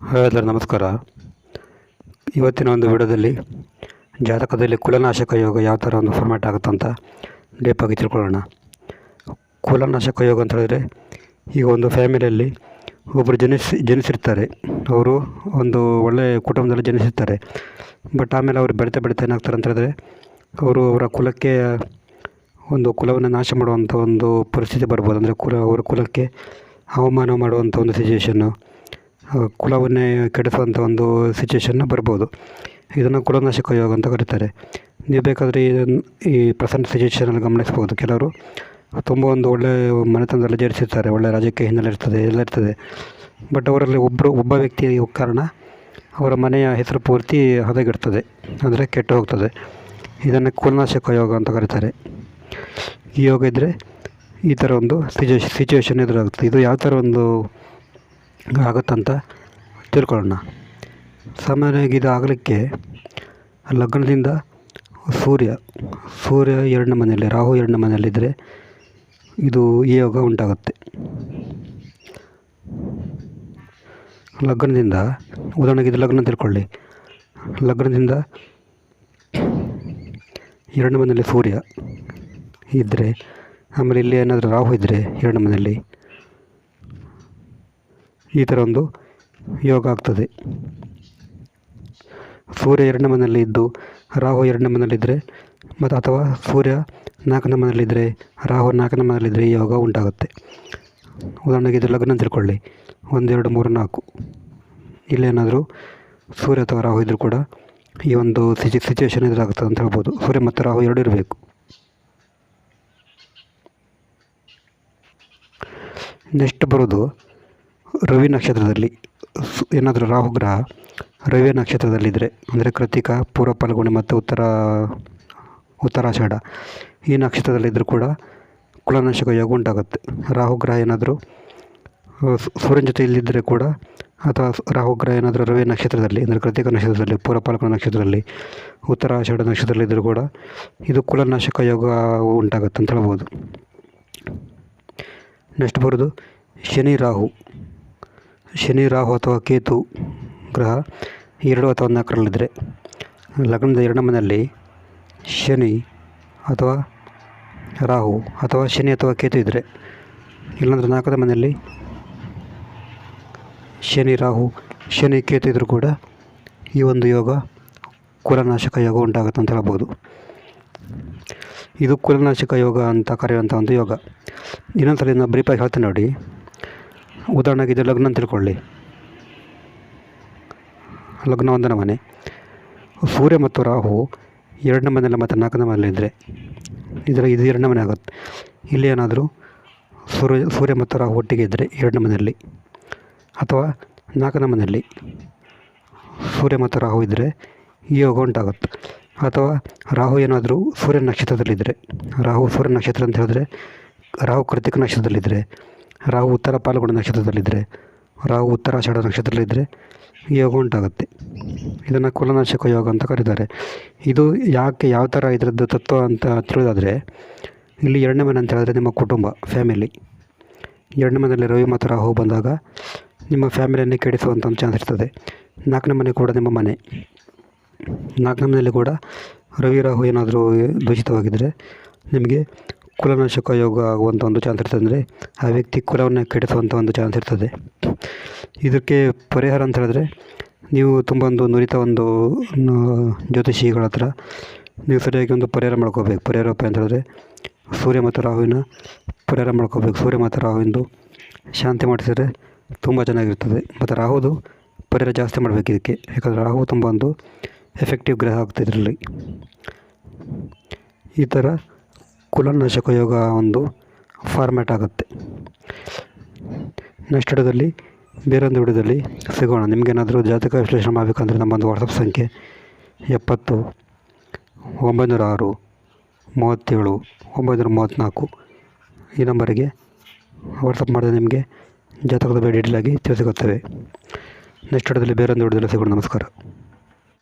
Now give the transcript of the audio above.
Hi ಎಲ್ಲರೂ ನಮಸ್ಕಾರ. ಇವತ್ತಿನ ಒಂದು ವಿಡಿಯೋದಲ್ಲಿ ಜಾತಕದಲ್ಲಿ ಕುಲನಾಶಕ ಯೋಗ ಯಾವ ಥರ ಒಂದು ಫಾರ್ಮ್ಯಾಟ್ ಆಗುತ್ತೆ ಅಂತ ಡೇಪಾಗಿ ತಿಳ್ಕೊಳ್ಳೋಣ. ಕುಲನಾಶಕ ಯೋಗ ಅಂತ ಹೇಳಿದ್ರೆ ಈಗ ಒಂದು ಫ್ಯಾಮಿಲಿಯಲ್ಲಿ ಒಬ್ಬರು ಜನಿಸಿ, ಜನಿಸಿರ್ತಾರೆ. ಅವರು ಒಂದು ಒಳ್ಳೆಯ ಕುಟುಂಬದಲ್ಲಿ ಜನಿಸಿರ್ತಾರೆ. ಬಟ್ ಆಮೇಲೆ ಅವರು ಬೆಳೀತಾ ಬೆಳೀತಾ ಏನಾಗ್ತಾರೆ ಅಂತ ಹೇಳಿದ್ರೆ ಅವರು ಅವರ ಕುಲಕ್ಕೆ ಒಂದು ಕುಲವನ್ನು ನಾಶ ಮಾಡುವಂಥ ಒಂದು ಪರಿಸ್ಥಿತಿ ಬರ್ಬೋದು. ಅಂದರೆ ಕುಲ, ಅವರ ಕುಲಕ್ಕೆ ಅವಮಾನ ಮಾಡುವಂಥ ಒಂದು ಸಿಚುವೇಶನ್ನು ಕುಲವನ್ನೇ ಕೆಡಿಸುವಂಥ ಒಂದು ಸಿಚುವೇಶನ್ನ ಬರ್ಬೋದು. ಇದನ್ನು ಕುಲನಾಶಕ ಯೋಗ ಅಂತ ಕರೀತಾರೆ. ನೀವು ಬೇಕಾದರೆ ಇದನ್ನು ಈ ಪ್ರೆಸೆಂಟ್ ಸಿಚುವೇಶನಲ್ಲಿ ಗಮನಿಸ್ಬೋದು ಕೆಲವರು ತುಂಬ ಒಂದು ಒಳ್ಳೆಯ ಮನೆತನದಲ್ಲಿ ಜರಿಸಿರ್ತಾರೆ ಒಳ್ಳೆಯ ರಾಜಕೀಯ ಹಿನ್ನೆಲೆ ಇರ್ತದೆ, ಎಲ್ಲ ಇರ್ತದೆ. ಬಟ್ ಅವರಲ್ಲಿ ಒಬ್ಬರು ಒಬ್ಬ ವ್ಯಕ್ತಿ ಕಾರಣ ಅವರ ಮನೆಯ ಹೆಸರು ಪೂರ್ತಿ ಹದಗೆಡ್ತದೆ. ಅಂದರೆ ಕೆಟ್ಟು ಹೋಗ್ತದೆ. ಇದನ್ನು ಕುಲನಾಶಕ ಯೋಗ ಅಂತ ಕರೀತಾರೆ. ಈ ಯೋಗ ಇದ್ದರೆ ಈ ಥರ ಒಂದು ಸಿಚುವೇಷನ್ ಸಿಚುವೇಶನ್ ಎದುರಾಗುತ್ತೆ. ಇದು ಯಾವ ಥರ ಒಂದು ಆಗುತ್ತಂತ ತಿಳ್ಕೊಳ್ಳೋಣ. ಸಾಮಾನ್ಯವಾಗಿ ಇದು ಆಗಲಿಕ್ಕೆ ಲಗ್ನದಿಂದ ಸೂರ್ಯ ಸೂರ್ಯ ಎರಡನೇ ಮನೆಯಲ್ಲಿ, ರಾಹು ಎರಡನೇ ಮನೆಯಲ್ಲಿದ್ದರೆ ಇದು ಈ ಯೋಗ ಉಂಟಾಗುತ್ತೆ. ಲಗ್ನದಿಂದ, ಉದಾಹರಣೆಗೆ ಇದು ಲಗ್ನ ತಿಳ್ಕೊಳ್ಳಿ. ಲಗ್ನದಿಂದ ಎರಡನೇ ಮನೆಯಲ್ಲಿ ಸೂರ್ಯ ಇದ್ದರೆ ಆಮೇಲೆ ಇಲ್ಲಿ ಏನಾದರೂ ರಾಹು ಇದ್ದರೆ ಎರಡನೇ ಮನೆಯಲ್ಲಿ ಈ ಥರ ಒಂದು ಯೋಗ ಆಗ್ತದೆ. ಸೂರ್ಯ ಎರಡನೇ ಮನೆಯಲ್ಲಿ ಇದ್ದು, ರಾಹು ಎರಡನೇ ಮನೆಯಲ್ಲಿದ್ದರೆ ಮತ್ತು ಅಥವಾ ಸೂರ್ಯ ನಾಲ್ಕನೇ ಮನೆಯಲ್ಲಿದ್ದರೆ ರಾಹು ನಾಲ್ಕನೇ ಮನೆಯಲ್ಲಿದ್ದರೆ ಈ ಯೋಗ ಉಂಟಾಗುತ್ತೆ. ಉದಾಹರಣೆಗೆ ಇದು ಲಗ್ನ ತಿಳ್ಕೊಳ್ಳಿ. ಒಂದೆರಡು ಮೂರು, ನಾಲ್ಕು. ಇಲ್ಲೇನಾದರೂ ಸೂರ್ಯ ಅಥವಾ ರಾಹು ಇದ್ದರೂ ಕೂಡ ಈ ಒಂದು ಸಿಚು ಸಿಚುವೇಶನ್ ಎದುರಾಗ್ತದೆ ಅಂತ ಹೇಳ್ಬೋದು. ಸೂರ್ಯ ಮತ್ತು ರಾಹು ಎರಡು ಇರಬೇಕು. ನೆಕ್ಸ್ಟ್ ಬರೋದು ರವಿ ನಕ್ಷತ್ರದಲ್ಲಿ ಏನಾದರೂ ರಾಹು ಗ್ರಹ ರವಿ ನಕ್ಷತ್ರದಲ್ಲಿದ್ದರೆ ಅಂದರೆ ಕೃತಿಕ, ಪೂರ್ವ ಫಲ್ಗುಣಿ ಮತ್ತು ಉತ್ತರ, ಉತ್ತರಾಷಾಢ, ಈ ನಕ್ಷತ್ರದಲ್ಲಿದ್ದರೂ ಕೂಡ ಕುಲನಾಶಕ ಯೋಗ ಉಂಟಾಗುತ್ತೆ. ರಾಹು ಗ್ರಹ ಏನಾದರೂ ಸೂರ್ಯನ ಜೊತೆ ಇಲ್ಲಿದ್ದರೆ ಕೂಡ, ಅಥವಾ ರಾಹುಗ್ರಹ ರಾಹು ಗ್ರಹ ಏನಾದರೂ ರವಿ ನಕ್ಷತ್ರದಲ್ಲಿ, ಅಂದರೆ ಕೃತಿಕ ನಕ್ಷತ್ರದಲ್ಲಿ, ಪೂರ್ವ ಫಲ್ಗುಣ ನಕ್ಷತ್ರದಲ್ಲಿ, ಉತ್ತರಾಷಾಢ ನಕ್ಷತ್ರದಲ್ಲಿದ್ದರೂ ಕೂಡ ಇದು ಕುಲನಾಶಕ ಯೋಗ ಉಂಟಾಗುತ್ತೆ ಅಂತ ಹೇಳ್ಬೋದು. ನೆಕ್ಸ್ಟ್ ಬರೋದು, ಶನಿ ರಾಹು. ಶನಿ, ರಾಹು ಅಥವಾ ಕೇತು ಗ್ರಹ ಎರಡು ಅಥವಾ ನಾಲ್ಕರಲ್ಲಿದ್ದರೆ ಲಗ್ನದ ಎರಡನೇ ಮನೆಯಲ್ಲಿ ಶನಿ ಅಥವಾ ರಾಹು ಅಥವಾ ಶನಿ ಅಥವಾ ಕೇತು ಇದ್ದರೆ ಇಲ್ಲಾಂದರೆ ನಾಲ್ಕನೇ ಮನೆಯಲ್ಲಿ ಶನಿ, ರಾಹು, ಶನಿ, ಕೇತು ಇದ್ದರೂ ಕೂಡ ಈ ಒಂದು ಯೋಗ ಕುಲನಾಶಕ ಯೋಗ ಉಂಟಾಗುತ್ತೆ ಅಂತ ಹೇಳ್ಬೋದು. ಇದು ಕುಲನಾಶಕ ಯೋಗ ಅಂತ ಕರೆಯುವಂಥ ಒಂದು ಯೋಗ. ಇನ್ನೊಂದು ಸಲ ಬ್ರೀಫಾಗಿ ಹೇಳ್ತೇನೆ ನೋಡಿ. ಉದಾಹರಣೆಗೆ ಇದು ಲಗ್ನ ತಿಳ್ಕೊಳ್ಳಿ. ಲಗ್ನ ಒಂದನ ಮನೆ. ಸೂರ್ಯ ಮತ್ತು ರಾಹು ಎರಡನೇ ಮನೆಯಲ್ಲ ಮತ್ತು ನಾಲ್ಕನೇ ಮನೆಯಲ್ಲಿ ಇದ್ದರೆ ಇದರ ಇದು ಎರಡನೇ ಮನೆ ಆಗುತ್ತೆ. ಇಲ್ಲಿ ಏನಾದರೂ ಸೂರ್ಯ ಸೂರ್ಯ ಮತ್ತು ರಾಹು ಒಟ್ಟಿಗೆ ಇದ್ದರೆ ಎರಡನೇ ಮನೆಯಲ್ಲಿ ಅಥವಾ ನಾಲ್ಕನೇ ಮನೆಯಲ್ಲಿ ಸೂರ್ಯ ಮತ್ತು ರಾಹು ಇದ್ದರೆ ಈ ಯೋಗ ಉಂಟಾಗುತ್ತೆ. ಅಥವಾ ರಾಹು ಏನಾದರೂ ಸೂರ್ಯ ನಕ್ಷತ್ರದಲ್ಲಿದ್ದರೆ ರಾಹು ಸೂರ್ಯ ನಕ್ಷತ್ರ ಅಂತ ಹೇಳಿದ್ರೆ, ರಾಹು ಕೃತಿಕ ನಕ್ಷತ್ರದಲ್ಲಿದ್ದರೆ ರಾಹು ಉತ್ತರ ಪಾಲ್ಗೊಂಡ ನಕ್ಷತ್ರದಲ್ಲಿದ್ದರೆ ರಾಹು ಉತ್ತರಾಷಾಢ ನಕ್ಷತ್ರದಲ್ಲಿದ್ದರೆ ಯೋಗ ಉಂಟಾಗುತ್ತೆ. ಇದನ್ನು ಕುಲನಾಶಕ ಯೋಗ ಅಂತ ಕರೀತಾರೆ. ಇದು ಯಾಕೆ ಯಾವ ಥರ ಇದರದ್ದು ತತ್ವ ಅಂತ ತಿಳಿದಾದರೆ, ಇಲ್ಲಿ ಎರಡನೇ ಮನೆ ಅಂತ ಹೇಳಿದ್ರೆ ನಿಮ್ಮ ಕುಟುಂಬ ಫ್ಯಾಮಿಲಿ ಎರಡನೇ ಮನೆಯಲ್ಲಿ ರವಿ ಮತ್ತು ರಾಹು ಬಂದಾಗ ನಿಮ್ಮ ಫ್ಯಾಮಿಲಿಯನ್ನು ಕೆಡಿಸುವಂಥ ಚಾನ್ಸ್ ಇರ್ತದೆ. ನಾಲ್ಕನೇ ಮನೆ ಕೂಡ ನಿಮ್ಮ ಮನೆ. ನಾಲ್ಕನೇ ಮನೆಯಲ್ಲಿ ಕೂಡ ರವಿ ರಾಹು ಏನಾದರೂ ದೂಷಿತವಾಗಿದ್ದರೆ ನಿಮಗೆ ಕುಲನಾಶಕ ಯೋಗ ಆಗುವಂಥ ಒಂದು ಚಾನ್ಸ್ ಇರ್ತದೆ ಅಂದರೆ ಆ ವ್ಯಕ್ತಿ ಕುಲವನ್ನು ಕೆಡಿಸುವಂಥ ಒಂದು ಚಾನ್ಸ್ ಇರ್ತದೆ. ಇದಕ್ಕೆ ಪರಿಹಾರ ಅಂತ ಹೇಳಿದ್ರೆ ನೀವು ತುಂಬ ಒಂದು ನುರಿತ ಒಂದು ಜ್ಯೋತಿಷಿಗಳ ಹತ್ರ ನೀವು ಸರಿಯಾಗಿ ಒಂದು ಪರಿಹಾರ ಮಾಡ್ಕೋಬೇಕು. ಪರಿಹಾರ ಉಪಾಯ ಅಂತ ಹೇಳಿದ್ರೆ ಸೂರ್ಯ ಮತ್ತು ರಾಹುವಿನ ಪರಿಹಾರ ಮಾಡ್ಕೋಬೇಕು. ಸೂರ್ಯ ಮತ್ತು ರಾಹುವಿಂದು ಶಾಂತಿ ಮಾಡಿಸಿದರೆ ತುಂಬ ಚೆನ್ನಾಗಿರ್ತದೆ. ಮತ್ತು ರಾಹುದು ಪರಿಹಾರ ಜಾಸ್ತಿ ಮಾಡಬೇಕು ಇದಕ್ಕೆ. ಯಾಕಂದರೆ ರಾಹು ತುಂಬ ಒಂದು ಎಫೆಕ್ಟಿವ್ ಗ್ರಹ ಆಗ್ತದೆ ಇದರಲ್ಲಿ. ಈ ಥರ ಕುಲನಾಶಕ ಯೋಗ ಒಂದು ಫಾರ್ಮ್ಯಾಟ್ ಆಗುತ್ತೆ. ನೆಕ್ಸ್ಟ್ ವಿಡಿಯೋದಲ್ಲಿ ಬೇರೊಂದು ವಿಡಿಯೋದಲ್ಲಿ ಸಿಗೋಣ. ನಿಮಗೇನಾದರೂ ಜಾತಕ ವಿಶ್ಲೇಷಣೆ ಮಾಡಬೇಕಂದ್ರೆ ನಮ್ಮೊಂದು ವಾಟ್ಸಪ್ ಸಂಖ್ಯೆ ಎಪ್ಪತ್ತು ಒಂಬೈನೂರ ಆರು ಮೂವತ್ತೇಳು ಒಂಬೈನೂರ ಮೂವತ್ತ್ನಾಲ್ಕು. ಈ ನಂಬರಿಗೆ ವಾಟ್ಸಪ್ ಮಾಡಿದ್ರೆ ನಿಮಗೆ ಜಾತಕದ ಬಗ್ಗೆ ಡೀಟೇಲಾಗಿ ತಿಳಿಸಿಕೊಡ್ತೇವೆ. ನೆಕ್ಸ್ಟ್ ವಿಡಿಯೋದಲ್ಲಿ ಬೇರೊಂದು ವಿಡಿಯೋದಲ್ಲಿ ಸಿಗೋಣ. ನಮಸ್ಕಾರ.